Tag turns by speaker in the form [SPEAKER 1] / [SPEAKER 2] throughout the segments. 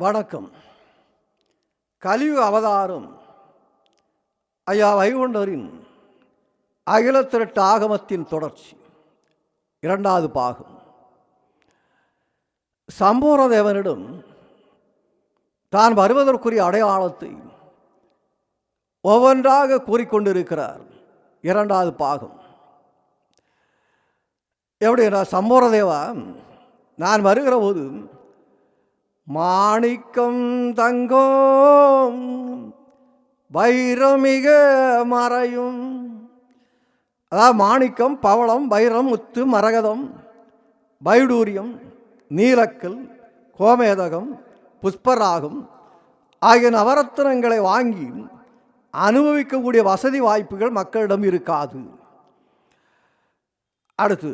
[SPEAKER 1] வணக்கம். கலிவு அவதாரம். ஐயா வைகுண்டரின் அகிலத்திரட்டு ஆகமத்தின் தொடர்ச்சி. இரண்டாவது பாகம். சம்பூரதேவனிடம் தான் வருவதற்குரிய அடையாளத்தை ஒவ்வொன்றாக கூறிக்கொண்டிருக்கிறார். இரண்டாவது பாகம். எப்படின்னா சம்பூரதேவா நான் வருகிற போது மாணிக்கம் தங்கோம் வைரமிக மறையும். அதாவது மாணிக்கம் பவளம் வைரம் முத்து மரகதம் வைடூரியம் நீலக்கல் கோமேதகம் புஷ்பராகம் ஆகிய நவரத்தினங்களை வாங்கி அனுபவிக்கக்கூடிய வசதி வாய்ப்புகள் மக்களிடம் இருக்காது. அடுத்து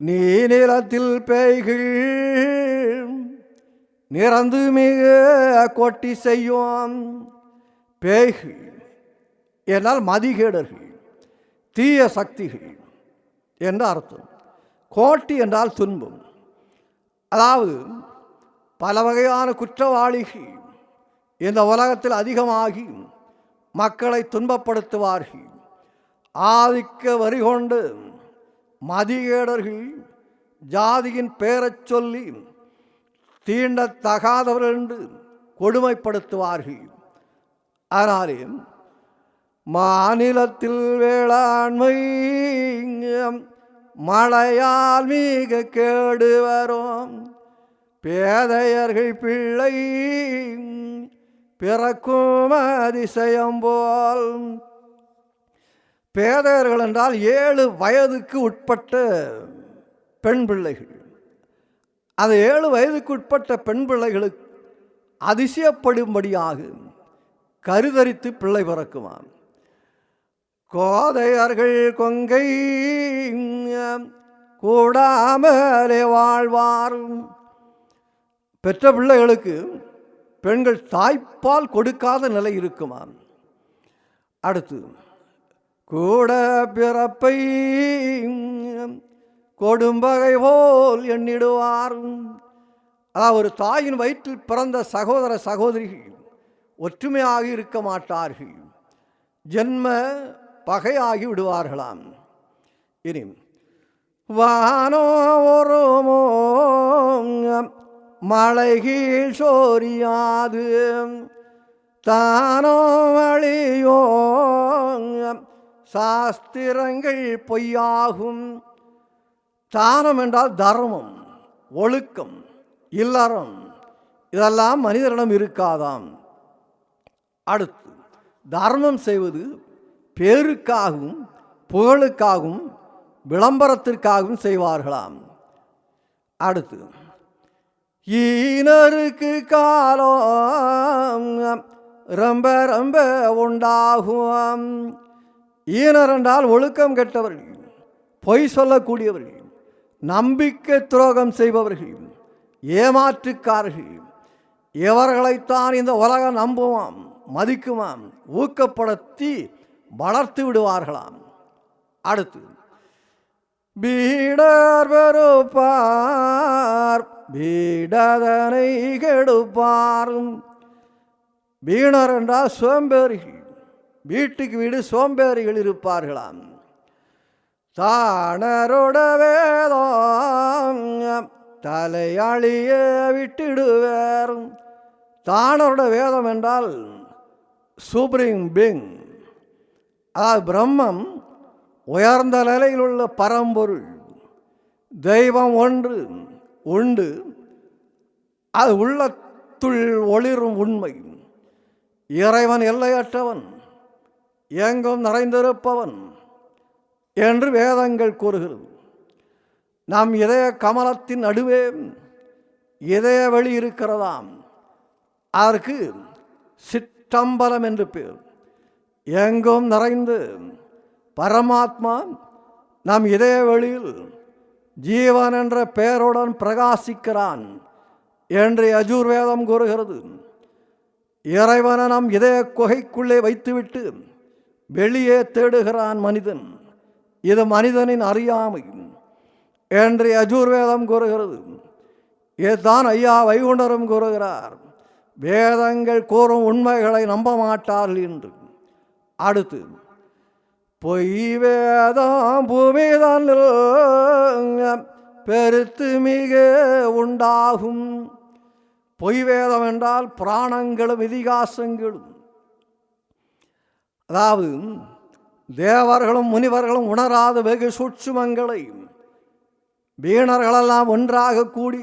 [SPEAKER 1] நீ நிலத்தில் பேய்கள் நிறந்து மிக கொட்டி செய்யும் பேய்கள் என்னால் மதிகேடர்கள் தீய சக்திகள் என்று அர்த்தம். கோட்டி என்றால் துன்பம். அதாவது பல வகையான குற்றவாளிகள் இந்த உலகத்தில் அதிகமாகி மக்களை துன்பப்படுத்துவார்கள். ஆதிக்க வரி கொண்டு மதிகேடர்கள் ஜாதியின் பெயரைச் சொல்லி தீண்டத்தகாதவர்கள் என்று கொடுமைப்படுத்துவார்கள். அதனாலே மாநிலத்தில் வேளாண்மை மழையால் மிக கேடு வரும். பேதையர்கள் பிள்ளை பிறக்கும் அதிசயம் போல். பேதையர்கள் என்றால் ஏழு வயதுக்கு உட்பட்ட பெண் பிள்ளைகள். அந்த ஏழு வயதுக்குட்பட்ட பெண் பிள்ளைகளுக்கு அதிசயப்படும்படியாக கருதரித்து பிள்ளை பிறக்குமாம். கோதையர்கள் கொங்கை கூடாமலே வாழ்வாரும். பெற்ற பிள்ளைகளுக்கு பெண்கள் தாய்ப்பால் கொடுக்காத நிலை இருக்குமாம். அடுத்து கூட பிறப்பை கொடும்பகை போல் எண்ணிடுவார். அதாவது ஒரு தாயின் வயிற்றில் பிறந்த சகோதர சகோதரிகள் ஒற்றுமையாக இருக்க மாட்டார்கள். ஜென்ம பகையாகி விடுவார்களாம். இனி வானோ ஒருமோ மழைகீழ் சோரியாது. தானோ வழியோ சாஸ்திரங்கள் பொய்யாகும். தானம் என்றால் தர்மம் ஒழுக்கம் இல்லறம். இதெல்லாம் மனிதரிடம் இருக்காதாம். அடுத்து தர்மம் செய்வது பேருக்காகவும் புகழுக்காகவும் விளம்பரத்திற்காகவும் செய்வார்களாம். அடுத்து ஈனருக்கு காலம் ரொம்ப ரொம்ப உண்டாகும். ஈனர் என்றால் ஒழுக்கம் கெட்டவர்கள் பொய் சொல்லக்கூடியவர்கள் நம்பிக்கை துரோகம் செய்பவர்கள் ஏமாற்றுக்காரர்கள் இவர்களைத்தான் இந்த உலகம் நம்புவாம் மதிக்குமாம் ஊக்கப்படுத்தி வளர்த்து விடுவார்களாம். அடுத்து பீடர் வெறுப்பார் பீடதனை கெடுப்பாரும். வீணர் என்றால் சோம்பேறிகள் வீட்டுக்கு வீடு சோம்பேறிகள் இருப்பார்களாம். தானரோட வேதம் தலையாளிய விட்டிடுவேர். தானரோட வேதம் என்றால் சூப்ரிங் பிங் அதாவது பிரம்மம் உயர்ந்த நிலையில் உள்ள பரம்பொருள். தெய்வம் ஒன்று உண்டு. அது உள்ளத்துள் ஒளிரும் உண்மை. இறைவன் எல்லையற்றவன். எங்கும் நிறைந்திருப்பவன். என்று வேதங்கள் கூறுகிறது. நம் இதய கமலத்தின் நடுவே இதய வழி இருக்கிறதாம். அதற்கு சிற்றம்பலம் என்று பேர். எங்கும் நிறைந்து பரமாத்மா நம் இதய வழியில் ஜீவன் என்ற பெயருடன் பிரகாசிக்கிறான் என்று யஜூர்வேதம் கூறுகிறது. இறைவனை நம் இதய குகைக்குள்ளே வைத்துவிட்டு வெளியே தேடுகிறான் மனிதன். இது மனிதனின் அறியாமை. என்று யஜூர்வேதம் கூறுகிறது. இதுதான் ஐயா வைகுண்டரும் கூறுகிறார். வேதங்கள் கூறும் உண்மைகளை நம்ப மாட்டார்கள் என்று. அடுத்து பொய் வேதம் பூமிதான் பெருத்து மிக உண்டாகும். பொய் வேதம் என்றால் புராணங்களும் இதிகாசங்களும். அதாவது தேவர்களும் முனிவர்களும் உணராத வெகு சூட்சுமங்களை வீணர்களெல்லாம் ஒன்றாக கூடி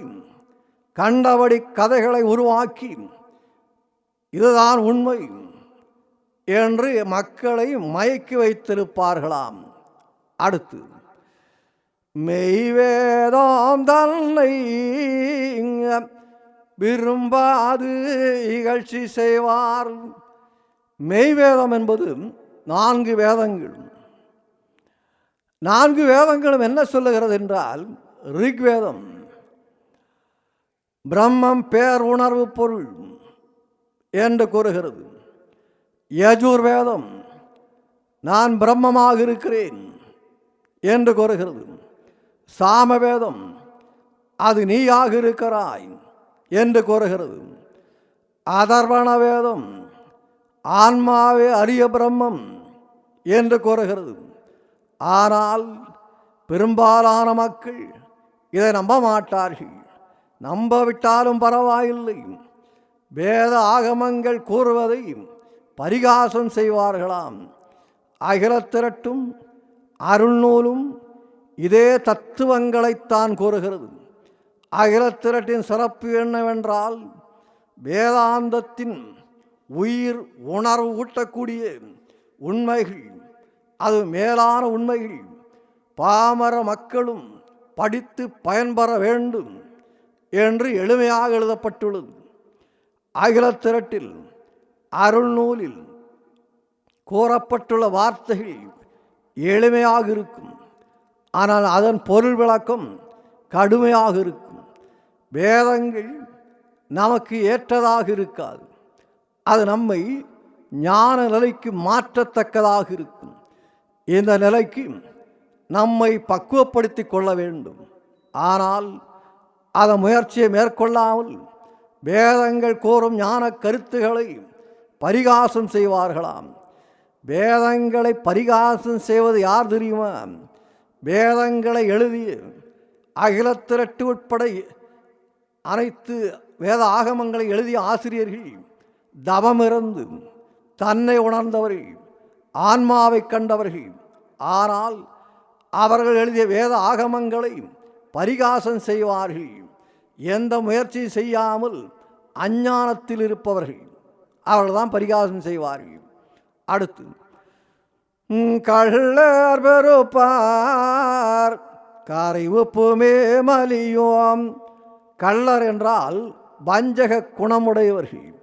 [SPEAKER 1] கண்டபடி கதைகளை உருவாக்கி இதுதான் உண்மை என்று மக்களை மயக்கி வைத்திருப்பார்களாம். அடுத்து மெய்வேதாம் தன்னை விரும்பாது இகழ்ச்சி செய்வார். மெய்வேதம் என்பது நான்கு வேதங்களும். நான்கு வேதங்களும் என்ன சொல்லுகிறது என்றால் ரிக்வேதம் பிரம்மம் பேர் உணர்வு பொருள் என்று கூறுகிறது. யஜுர் வேதம் நான் பிரம்மமாக இருக்கிறேன் என்று கூறுகிறது. சாமவேதம் அது நீயாக இருக்கிறாய் என்று கூறுகிறது. அதர்வண வேதம் ஆன்மாவே அரிய பிரம்மம் என்று கூறுகிறது. ஆனால் பெரும்பாலான மக்கள் இதை நம்ப மாட்டார்கள். நம்பவிட்டாலும் பரவாயில்லை. வேத ஆகமங்கள் கூறுவதை பரிகாசம் செய்வார்களாம். அகிலத்திரட்டும் அருள்நூலும் இதே தத்துவங்களைத்தான் கூறுகிறது. அகிலத்திரட்டின் சிறப்பு என்னவென்றால் வேதாந்தத்தின் உயிர் உணர்வு ஊட்டக்கூடிய உண்மைகள் அது மேலான உண்மைகள். பாமர மக்களும் படித்து பயன்பெற வேண்டும் என்று எளிமையாக எழுதப்பட்டுள்ளது. அகிலத்திரட்டில் அருள்நூலில் கூறப்பட்டுள்ள வார்த்தைகள் எளிமையாக இருக்கும். ஆனால் அதன் பொருள் விளக்கம் கடுமையாக இருக்கும். வேதங்கள் நமக்கு ஏற்றதாக இருக்காது. அது நம்மை ஞான நிலைக்கு மாற்றத்தக்கதாக இருக்கும். இந்த நிலைக்கு நம்மை பக்குவப்படுத்தி கொள்ள வேண்டும். ஆனால் அந்த முயற்சியை மேற்கொள்ளாமல் வேதங்கள் கூறும் ஞான கருத்துக்களை பரிகாசம் செய்வார்களாம். வேதங்களை பரிகாசம் செய்வது யார் தெரியுமா? வேதங்களை எழுதி அகிலத்திரட்டு உட்பட அனைத்து வேத ஆகமங்களை எழுதிய ஆசிரியர்கள் தவமிருந்து தன்னை உணர்ந்தவர்கள் ஆன்மாவை கண்டவர்கள் ஆனால் அவர்கள் எழுதிய வேத ஆகமங்களை பரிகாசம் செய்வார்கள். எந்த முயற்சி செய்யாமல் அஞ்ஞானத்தில் இருப்பவர்கள். அவர்கள்தான் பரிகாசம் செய்வார்கள். அடுத்து கள்ளர் பெருப்பார் காரை உப்புமே மலியோம். கள்ளர் என்றால் வஞ்சக குணமுடையவர்கள்.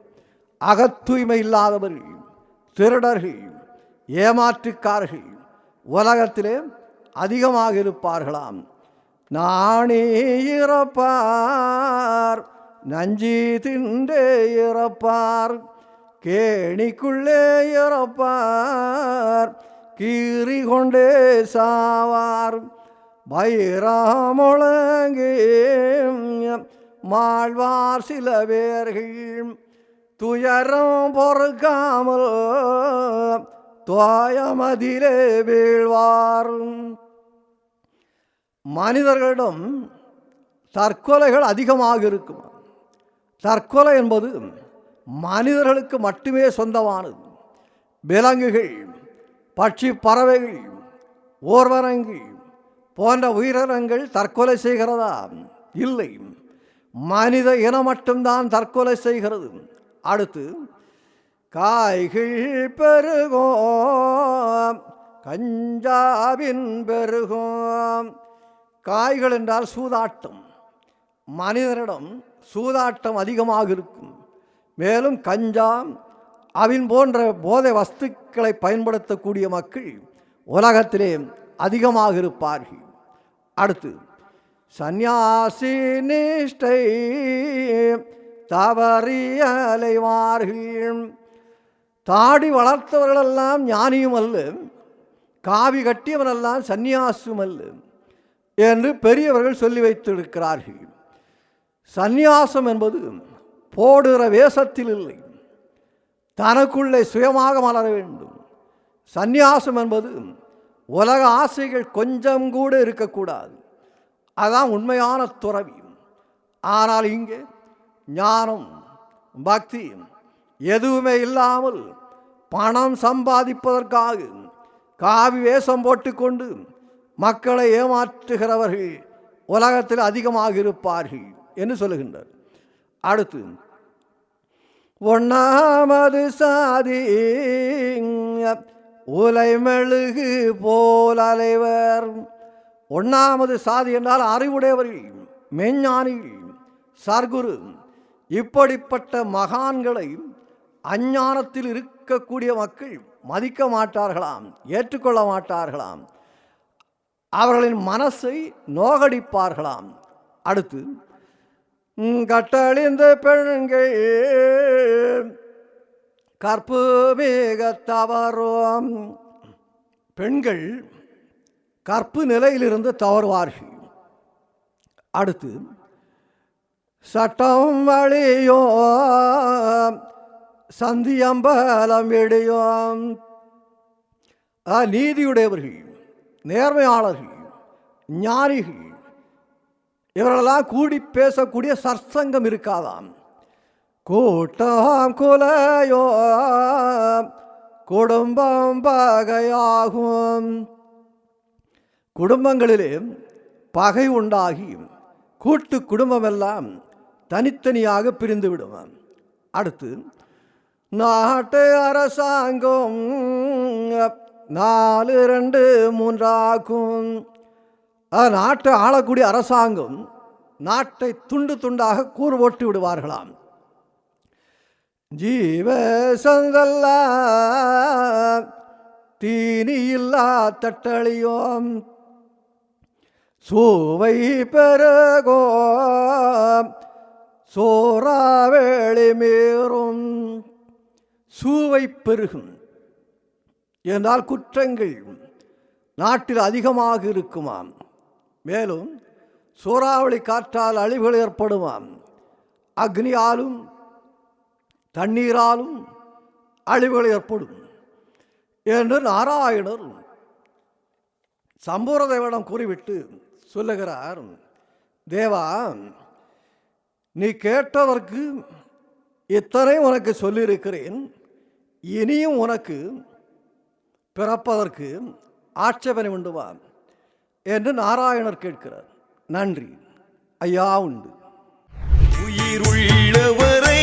[SPEAKER 1] அகத்தூய்மை இல்லாதவர்கள் திருடர்கள் ஏமாற்றுக்காரர்கள் உலகத்திலே அதிகமாக இருப்பார்களாம். நானே இறப்பார் நஞ்சி தின்றே இறப்பார் கேணிக்குள்ளே இறப்பார் கீறி கொண்டே சாவார் வைராமொழங்கே மாழ்வார் சில பேர்கள் துயரம் பொறுக்காமல் துவாயமதிலே வீழ்வார். மனிதர்களிடம் தற்கொலைகள் அதிகமாக இருக்கும். தற்கொலை என்பது மனிதர்களுக்கு மட்டுமே சொந்தமானது. விலங்குகள் பட்சி பறவைகள் ஓர்வனங்கள் போன்ற உயிரினங்கள் தற்கொலை செய்கிறதா? இல்லை. மனித இனம் மட்டும்தான் தற்கொலை செய்கிறது. அடுத்து காய்கள் பெருகோம் கஞ்சாவின் பெருகும். காய்கள் என்றால் சூதாட்டம். மனிதரிடம் சூதாட்டம் அதிகமாக இருக்கும். மேலும் கஞ்சா அவின் போன்ற போதை வஸ்துக்களை பயன்படுத்தக்கூடிய மக்கள் உலகத்திலே அதிகமாக இருப்பார்கள். அடுத்து சந்நியாசி நிஷ்டை தவறிய அலைவார்கள் தாடி வளர்த்தவர்களெல்லாம் ஞானியும் அல்ல காவி கட்டியவனெல்லாம் சந்நியாசும் அல்ல என்று பெரியவர்கள் சொல்லி வைத்திருக்கிறார்கள். சந்நியாசம் என்பது போடுகிற வேஷத்தில் இல்லை. தனக்குள்ளே சுயமாக மலர வேண்டும். சந்நியாசம் என்பது உலக ஆசைகள் கொஞ்சம் கூட இருக்கக்கூடாது. அதான் உண்மையான துறவி. ஆனால் இங்கே ஞானம் பக்தி எதுவுமே இல்லாமல் பணம் சம்பாதிப்பதற்காக காவி வேஷம் போட்டுக்கொண்டு மக்களை ஏமாற்றுகிறவர்கள் உலகத்தில் அதிகமாக இருப்பார்கள் என்று சொல்லுகின்றார். அடுத்து ஒன்னாமது சாதி உலை மெழுகு போல் அலைவர். ஒன்னாமது சாதி என்றால் அறிவுடையவர்கள் மெஞ்ஞானிகள் சர்க்குரு இப்படிப்பட்ட மகான்களை அஞ்ஞானத்தில் இருக்கக்கூடிய மக்கள் மதிக்க மாட்டார்களாம் ஏற்றுக்கொள்ள மாட்டார்களாம். அவர்களின் மனசை நோகடிப்பார்களாம். அடுத்து கட்டழிந்த பெண்கள் கற்பு மிக தவறும் பெண்கள் கற்பு நிலையிலிருந்து தவறுவார்கள். அடுத்து சட்டம் வழியோ சந்தியம்பலம் இடையோம் நீதியுடையவர்கள் நேர்மையாளர்கள் ஞானிகள் இவர்களெல்லாம் கூடி பேசக்கூடிய சர்சங்கம் இருக்காதாம். கூட்டம் குலையோ குடும்பம் பகையாகும். குடும்பங்களிலே பகை உண்டாகி கூட்டு குடும்பமெல்லாம் தனித்தனியாக பிரிந்து விடுவான். அடுத்து நாட்டு அரசாங்கம் நாலு ரெண்டு மூன்றாகும் அஹ், நாட்டை ஆளக்கூடிய அரசாங்கம் நாட்டை துண்டு துண்டாக கூறு ஓட்டி விடுவார்களாம். ஜீவ சந்தல்ல தீனி இல்லா தட்டழியோம். சூவை பெருகோ சோறாவேளை மீறும். சூவை பெருகும். என்றால் குற்றங்கள் நாட்டில் அதிகமாக இருக்குமாம். மேலும் சூறாவளி காற்றால் அழிவுகள் ஏற்படுமாம். அக்னியாலும் தண்ணீராலும் அழிவுகள் ஏற்படும். என்று நாராயணர் சம்பூரதேவனம் கூறிவிட்டு சொல்லுகிறார். தேவா நீ கேட்டதற்கு இத்தனை உனக்கு சொல்லியிருக்கிறேன். இனியும் உனக்கு பிறப்பதற்கு ஆட்சேபனை உண்டுவா என்று நாராயணர் கேட்கிறார். நன்றி. ஐயா உண்டு.
[SPEAKER 2] உயிருள்ளவரை